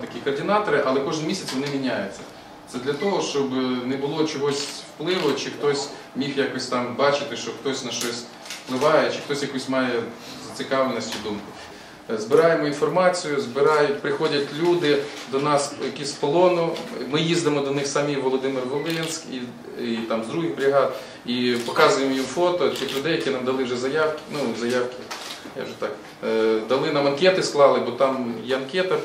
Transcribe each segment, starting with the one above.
такі координатори, але кожен місяць вони міняються. Це для того, щоб не було чогось впливу, чи хтось міг якось там бачити, що хтось на щось впливає, чи хтось якусь має зацікавленість чи думку. Е, Збираємо інформацію, збирають, приходять люди до нас, які з полону. Ми їздимо до них самі Володимир Волинськ і, і там з других бригад і показуємо їм фото тих людей, які нам дали вже заявки. Ну, заявки, я вже так е, дали нам анкети, склали, бо там є анкета.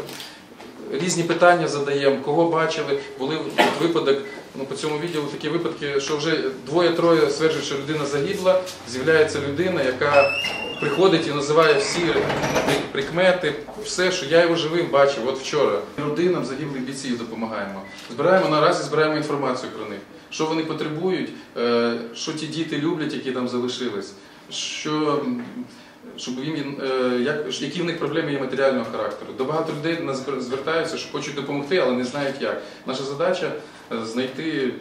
Різні питання задаємо, кого бачили. Були випадок, ну по цьому відділу такі випадки, що вже двоє-троє стверджують, що людина загибла. З'являється людина, яка приходить і називає всі прикмети, все, що я його живим бачив. От вчора родинам загиблих бійців допомагаємо. Збираємо наразі, збираємо інформацію про них, що вони потребують, е, що ті діти люблять, які там залишились, що щоб їм е, як які в них проблеми є матеріального характеру. До багато людей нас звертаються, що хочуть допомогти, але не знають як. Наша задача е, знайти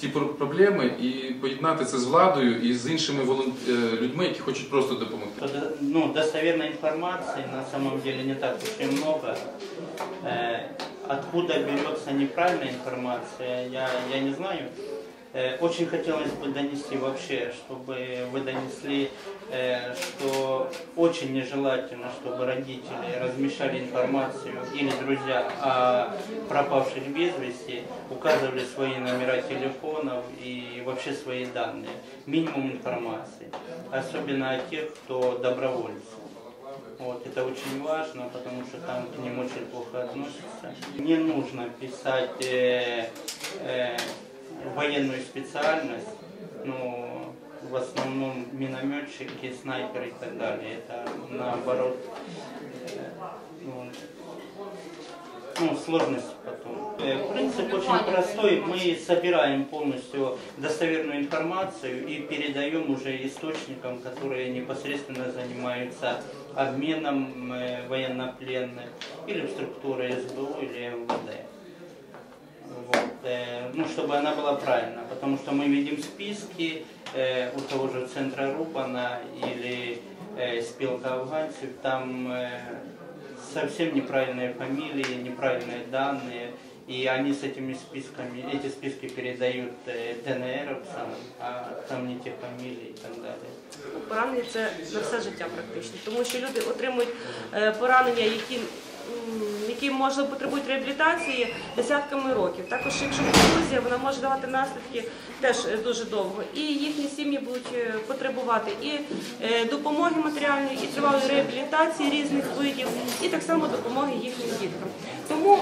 ті проблеми і поєднати це з владою і з іншими е, людьми, які хочуть просто допомогти. Ну, достоверной информации на самом деле не так много. Э, откуда берется неправильная информация, я, я не знаю. Э, очень хотелось бы донести вообще, чтобы вы донесли, э, что очень нежелательно, чтобы родители размещали информацию или друзья о пропавших без вести, указывали свои номера телефонов и вообще свои данные. Минимум информации. Особенно о тех, кто добровольцы. Вот, это очень важно, потому что там к ним очень плохо относятся. Не нужно писать э, военную специальность, ну, в основном минометчики, снайперы и так далее. Это наоборот э, ну, ну, сложности потом. Э, Принцип очень простой. Мы собираем полностью достоверную информацию и передаем уже источникам, которые непосредственно занимаются обменом э, военнопленных или в структуры СБУ или МВД. Вот, э, ну, чтобы она была правильна, потому что мы видим списки э, у того же центра Рубана или э, спилка афганцев, там э, совсем неправильные фамилии, неправильные данные, и они с этими списками, эти списки передают э, ДНРовцам, а там не те фамилии и так далее. Поранення це на все життя практично, тому що люди отримують е, поранення, які, м, які може потребують реабілітації десятками років. Також, якщо контузія, вона може давати наслідки теж е, дуже довго. І їхні сім'ї будуть е, потребувати і е, допомоги матеріальної, і тривалої реабілітації різних видів, і так само допомоги їхнім діткам. Тому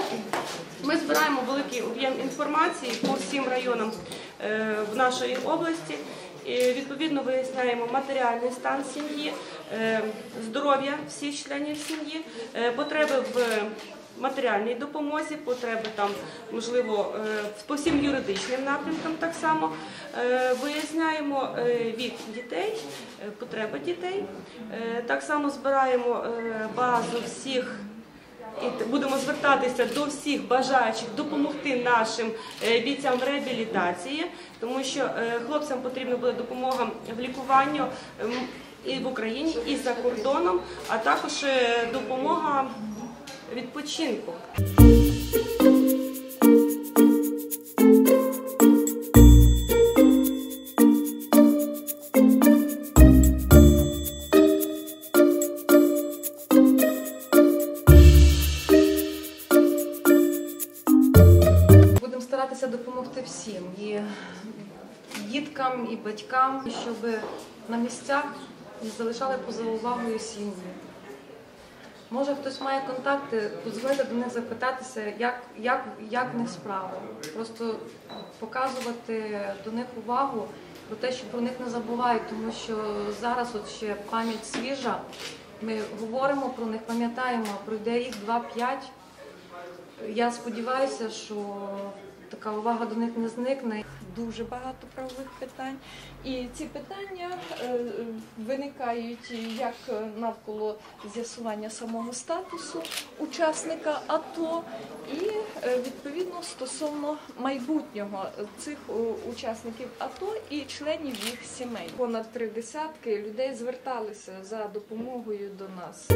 ми збираємо великий об'єм інформації по всім районам в нашої області. І, Відповідно, виясняємо матеріальний стан сім'ї, здоров'я всіх членів сім'ї, потреби в матеріальній допомозі, потреби там, можливо, е, по всім юридичним напрямкам так само. Е, Виясняємо е, вік дітей, потреби дітей. Так само збираємо базу всіх і будемо звертатися до всіх бажаючих допомогти нашим бійцям в реабілітації, тому що хлопцям потрібна буде допомога в лікуванні і в Україні, і за кордоном, а також допомога відпочинку. Будемо старатися допомогти всім і діткам, і батькам, щоб на місцях не залишали поза увагою сім'ї. Може, хтось має контакти, дозвольте до них запитатися, як, як, як в них справа. Просто показувати до них увагу про те, що про них не забувають, тому що зараз от ще пам'ять свіжа. Ми говоримо про них, пам'ятаємо, пройде рік, два-п'ять. Я сподіваюся, що така увага до них не зникне. дуже багато правових питань. І ці питання е, виникають як навколо з'ясування самого статусу учасника АТО, і е, відповідно стосовно майбутнього цих е, учасників АТО і членів їх сімей. Понад три десятки людей зверталися за допомогою до нас.